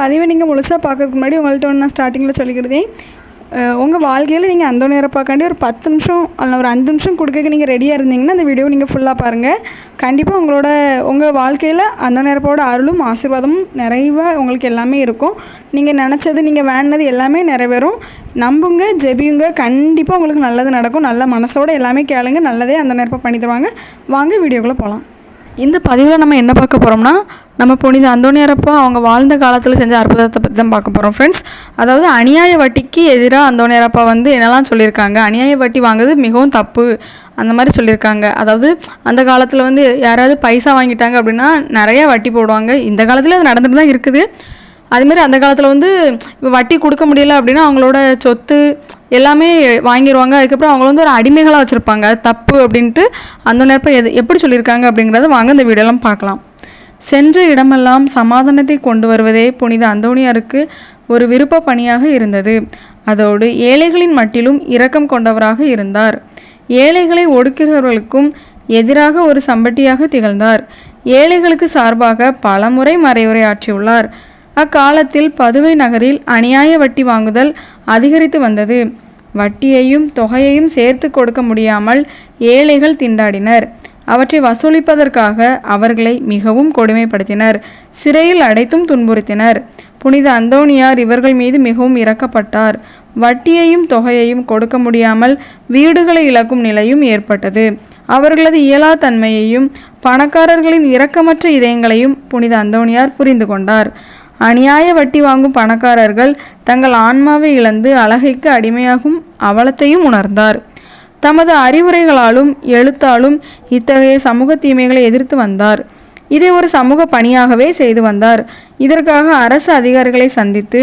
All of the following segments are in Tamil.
பதிவை நீங்கள் முழுசாக பார்க்கறதுக்கு முன்னாடி உங்கள்கிட்ட ஒன்று நான் ஸ்டார்டிங்கில் சொல்லிக்கிறதேன் உங்கள் வாழ்க்கையில் நீங்கள் அந்த நேரப்பாக்காண்டி ஒரு பத்து நிமிஷம் அல்ல ஒரு அஞ்சு நிமிஷம் கொடுக்க நீங்கள் ரெடியாக இருந்தீங்கன்னா அந்த வீடியோ நீங்கள் ஃபுல்லாக பாருங்கள் கண்டிப்பாக உங்களோட உங்கள் வாழ்க்கையில் அந்த நேரப்போட அருளும் ஆசீர்வாதமும் நிறைவாக உங்களுக்கு எல்லாமே இருக்கும். நீங்கள் நினச்சது நீங்கள் வேண்டது எல்லாமே நிறைவேறும். நம்புங்க ஜெபியுங்க. கண்டிப்பாக உங்களுக்கு நல்லது நடக்கும். நல்ல மனசோட எல்லாமே கேளுங்க. நல்லதே அந்த நேரப்போ பண்ணி தருவாங்க. வாங்க வீடியோக்குள்ளே போகலாம் இந்த பதிவில் நம்ம என்ன பார்க்க போகிறோம்னா நம்ம புனித அந்தோணியாரப்பா அவங்க வாழ்ந்த காலத்தில் செஞ்ச அற்புதத்தை பற்றி தான் பார்க்க போகிறோம் ஃப்ரெண்ட்ஸ் அதாவது அநியாய வட்டிக்கு எதிராக அந்தோணியாரப்பா வந்து என்னெல்லாம் சொல்லியிருக்காங்க? அநியாய வட்டி வாங்குறது மிகவும் தப்பு. அந்த மாதிரி சொல்லியிருக்காங்க. அதாவது அந்த காலத்தில் வந்து யாராவது பைசா வாங்கிட்டாங்க அப்படின்னா நிறைய வட்டி போடுவாங்க. இந்த காலத்தில் அது நடந்துட்டு தான் இருக்குது. அதுமாரி அந்த காலத்தில் வந்து இப்போ வட்டி கொடுக்க முடியல அப்படின்னா அவங்களோட சொத்து எல்லாமே வாங்கிடுவாங்க அதுக்கப்புறம் அவங்கள வந்து ஒரு அடிமைகளாக வச்சுருப்பாங்க. அது தப்பு அப்படின்ட்டு அந்த நேரப்போ எது எப்படி சொல்லியிருக்காங்க அப்படிங்கிறத வாங்க இந்த வீடியோலாம் பார்க்கலாம். சென்ற இடமெல்லாம் சமாதானத்தை கொண்டு வருவதே புனித அந்தோனியாருக்கு ஒரு விருப்ப பணியாக இருந்தது. அதோடு ஏழைகளின் மட்டிலும் இரக்கம் கொண்டவராக இருந்தார். ஏழைகளை ஒடுக்கிறவர்களுக்கும் எதிராக ஒரு சம்பட்டியாக திகழ்ந்தார். ஏழைகளுக்கு சார்பாக பலமுறை மறைவுரை ஆற்றியுள்ளார் அக்காலத்தில் பதுவை நகரில் அநியாய வட்டி வாங்குதல் அதிகரித்து வந்தது. வட்டியையும் தொகையையும் சேர்த்து கொடுக்க முடியாமல் ஏழைகள் திண்டாடினர். அவற்றை வசூலிப்பதற்காக அவர்களை மிகவும் கொடுமைப்படுத்தினர். சிறையில் அடைத்தும் துன்புறுத்தினர். புனித அந்தோனியார் இவர்கள் மீது மிகவும் இரக்கப்பட்டார். வட்டியையும் தொகையையும் கொடுக்க முடியாமல் வீடுகளை இழக்கும் நிலையும் ஏற்பட்டது. அவர்களது இயலா தன்மையையும் பணக்காரர்களின் இரக்கமற்ற இதயங்களையும் புனித அந்தோனியார் புரிந்து கொண்டார். அநியாய வட்டி வாங்கும் பணக்காரர்கள் தங்கள் ஆன்மாவை இழந்து அழகைக்கு அடிமையாகும் அவலத்தையும் உணர்ந்தார். தமது அறிவுரைகளாலும் எழுத்தாலும் இத்தகைய சமூக தீமைகளை எதிர்த்து வந்தார். இதை ஒரு சமூக பணியாகவே செய்து வந்தார். இதற்காக அரசு அதிகாரிகளை சந்தித்து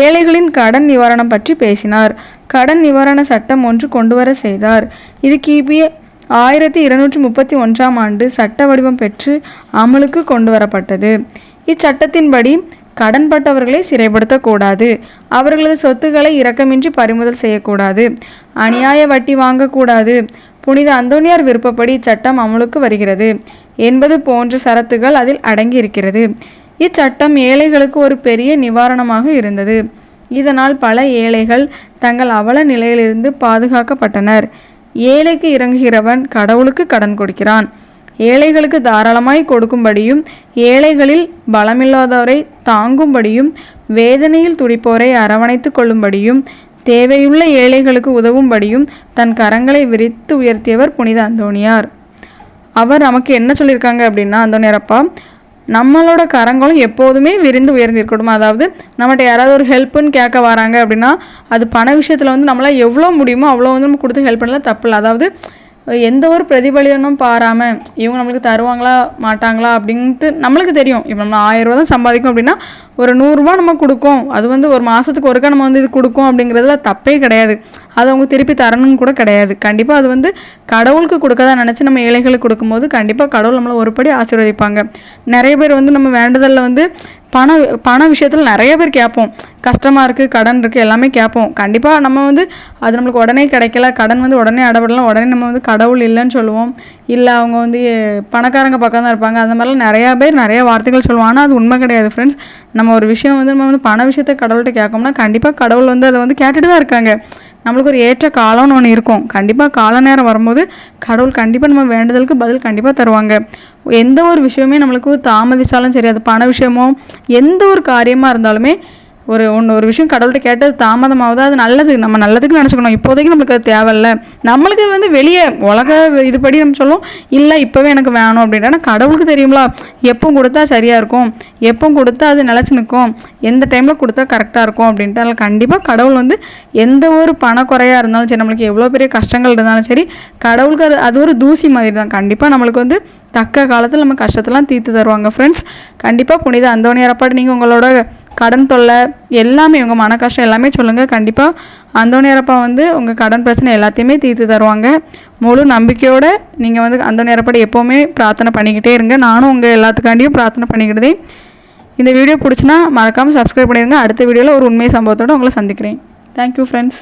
ஏழைகளின் கடன் நிவாரணம் பற்றி பேசினார். கடன் நிவாரண சட்டம் ஒன்று கொண்டுவர செய்தார். இது கிபி ஆயிரத்தி இருநூற்றி முப்பத்தி ஒன்றாம் ஆண்டு சட்ட வடிவம் பெற்று அமலுக்கு கொண்டு வரப்பட்டது இச்சட்டத்தின்படி கடன்பட்டவர்களை சிறைப்படுத்தக்கூடாது. அவர்களது சொத்துக்களை இரக்கமின்றி பறிமுதல் செய்யக்கூடாது. அநியாய வட்டி வாங்கக்கூடாது. புனித அந்தோனியார் விருப்பப்படி இச்சட்டம் அமலுக்கு வருகிறது. என்பது போன்ற சரத்துகள் அதில் அடங்கி இருக்கிறது இச்சட்டம் ஏழைகளுக்கு ஒரு பெரிய நிவாரணமாக இருந்தது. இதனால் பல ஏழைகள் தங்கள் அவல நிலையிலிருந்து பாதுகாக்கப்பட்டனர். ஏழைக்கு இறங்குகிறவன் கடவுளுக்கு கடன் கொடுக்கிறான். ஏழைகளுக்கு தாராளமாய் கொடுக்கும்படியும் ஏழைகளில் பலமில்லாதவரை தாங்கும்படியும் வேதனையில் துடிப்போரை அரவணைத்து கொள்ளும்படியும் தேவையுள்ள ஏழைகளுக்கு உதவும்படியும் தன் கரங்களை விரித்து உயர்த்தியவர் புனித அந்தோணியார். அவர் நமக்கு என்ன சொல்லியிருக்காங்க அப்படின்னா அந்தோணியாரப்பா நம்மளோட கரங்களும் எப்போதுமே விரிந்து உயர்ந்திருக்கணும் அதாவது நம்மகிட்ட யாராவது ஒரு ஹெல்ப்புன்னு கேட்க வராங்க அப்படின்னா அது பண விஷயத்தில் வந்து நம்மளால் எவ்வளோ முடியுமோ அவ்வளோ வந்து நம்ம கொடுத்து ஹெல்ப் பண்ணல தப்பு இல்லை. அதாவது எந்த ஒரு பிரதிபலனும் பாராமல் இவங்க நம்மளுக்கு தருவாங்களா மாட்டாங்களா அப்படின்ட்டு நம்மளுக்கு தெரியும். இப்போ நம்ம ஆயிரரூவா தான் சம்பாதிக்கும் அப்படின்னா ஒரு நூறுரூவா நம்ம கொடுக்கும். அது வந்து ஒரு மாதத்துக்கு ஒருக்கா நம்ம வந்து இது கொடுக்கும் அப்படிங்கிறதுல தப்பே கிடையாது. அது அவங்க திருப்பி தரணும்னு கூட கிடையாது. கண்டிப்பாக அது வந்து கடவுளுக்கு கொடுக்கதான் நினச்சி நம்ம ஏழைகளுக்கு கொடுக்கும்போது கண்டிப்பாக கடவுள் நம்மளை ஒருபடி ஆசீர்வதிப்பாங்க. நிறைய பேர் வந்து நம்ம வேண்டுதலில் வந்து பண பண விஷயத்தில் நிறைய பேர் கேட்போம். கஷ்டமாக இருக்குது கடன் இருக்குது எல்லாமே கேட்போம். கண்டிப்பாக நம்ம வந்து அது நம்மளுக்கு உடனே கிடைக்கல. கடன் வந்து உடனே அடப்படலாம். உடனே நம்ம வந்து கடவுள் இல்லைன்னு சொல்லுவோம். இல்லை அவங்க வந்து பணக்காரங்க பக்கம் தான் இருப்பாங்க. அந்த மாதிரிலாம் நிறையா பேர் நிறைய வார்த்தைகள் சொல்லுவோம். ஆனால் அது உண்மை கிடையாது ஃப்ரெண்ட்ஸ் நம்ம ஒரு விஷயம் வந்து நம்ம வந்து பண விஷயத்தை கடவுள்கிட்ட கேட்கோம்னா கண்டிப்பாக கடவுள் வந்து அதை வந்து கேட்டுட்டு தான் இருக்காங்க. நம்மளுக்கு ஒரு ஏற்ற காலம்னு ஒன்று இருக்கும். கண்டிப்பாக கால நேரம் வரும்போது கடவுள் கண்டிப்பாக நம்ம வேண்டுதலுக்கு பதில் கண்டிப்பாக தருவாங்க. எந்த ஒரு விஷயமே நம்மளுக்கு தாமதிச்சாலும் சரி அது பண விஷயமோ எந்த ஒரு காரியமாக இருந்தாலுமே ஒரு ஒன்று ஒரு விஷயம் கடவுள்கிட்ட கேட்டது தாமதமாகுது? அது நல்லது. நம்ம நல்லதுக்கு நினச்சிக்கணும். இப்போதைக்கு நம்மளுக்கு அது தேவையில்ல. நம்மளுக்கு வந்து வெளியே உலக இதுபடி நம்ம சொல்லுவோம் இல்லை இப்போவே எனக்கு வேணும் அப்படின்னா கடவுளுக்கு தெரியுங்களா எப்போ கொடுத்தா சரியாக இருக்கும். எப்போ கொடுத்தா அது நிலச்சி நிற்கும். எந்த டைமில் கொடுத்தா கரெக்டாக இருக்கும் அப்படின்ட்டு. அதில் கண்டிப்பாக கடவுள் வந்து எந்த ஒரு பணக்குறையாக இருந்தாலும் சரி நம்மளுக்கு எவ்வளோ பெரிய கஷ்டங்கள் இருந்தாலும் சரி கடவுளுக்கு அது அது ஒரு தூசி மாதிரி தான். கண்டிப்பாக நம்மளுக்கு வந்து தக்க காலத்தில் நம்ம கஷ்டத்தெல்லாம் தீர்த்து தருவாங்க. ஃப்ரெண்ட்ஸ் கண்டிப்பாக புனித அந்தோணியரப்பாடு நீங்கள் உங்களோட கடன் தொல்லை எல்லாமே உங்கள் மன கஷ்டம் எல்லாமே சொல்லுங்கள் கண்டிப்பாக அந்தோணியரப்பா வந்து உங்கள் கடன் பிரச்சனை எல்லாத்தையுமே தீர்த்து தருவாங்க. முழு நம்பிக்கையோடு நீங்கள் வந்து அந்தோணியரப்பாடு எப்போவுமே பிரார்த்தனை பண்ணிக்கிட்டே இருங்க. நானும் உங்கள் எல்லாத்துக்காண்டியும் பிரார்த்தனை பண்ணிக்கிட்டதே இந்த வீடியோ பிடிச்சினா மறக்காமல் சப்ஸ்கிரைப் பண்ணிடுங்க. அடுத்த வீடியோவில் ஒரு உண்மை சம்பவத்தோடு உங்களை சந்திக்கிறேன். Thank you friends